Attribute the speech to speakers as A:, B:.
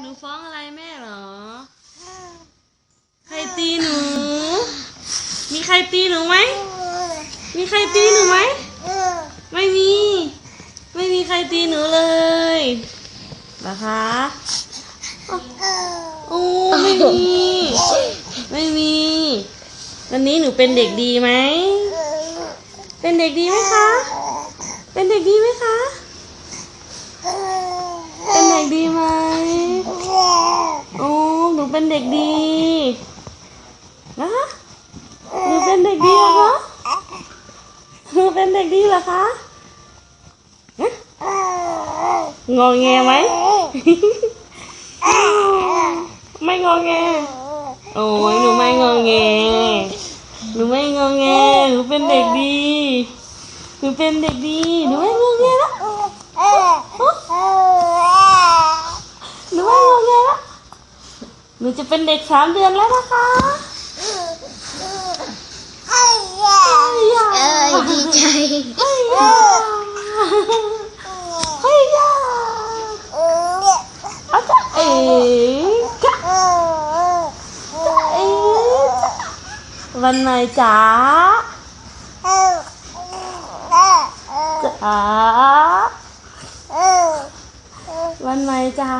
A: หนูฟ้องอะไรแม่เหรอ ใครตีหนู มีใครตีหนูไหม มีใครตีหนูไหม ไม่มี ไม่มีใครตีหนูเลยนะคะโอ้ไม่มี ไม่มี วันนี้หนูเป็นเด็กดีไหม เป็นเด็กดีไหมคะ เป็นเด็กดีไหมคะ เป็นเด็กดีไหมโอ้หนู เป็นเด็กดีนะคะหนูเป็นเด็กดีเหรอคะหนูเป็นเด็กดีเหรอคะฮะงอแงไหม ไม่งอแง โอ้ยหนูไม่งอแง หนูไม่งอแง หนูเป็นเด็กดี หนูเป็นเด็กดี หนูไม่งอแงแล้ว หนูไม่งอแงแล้ว หนูจะเป็นเด็กสามเดือนแล้วนะคะเอ้ย
B: เอ้ยดีใจ
A: เอ้ยเอ้ยอาจารย์เอ๋จ้ะจ้ะเอ๋จ้วันไหนจ๋าจ๋าวันไหนจ๋า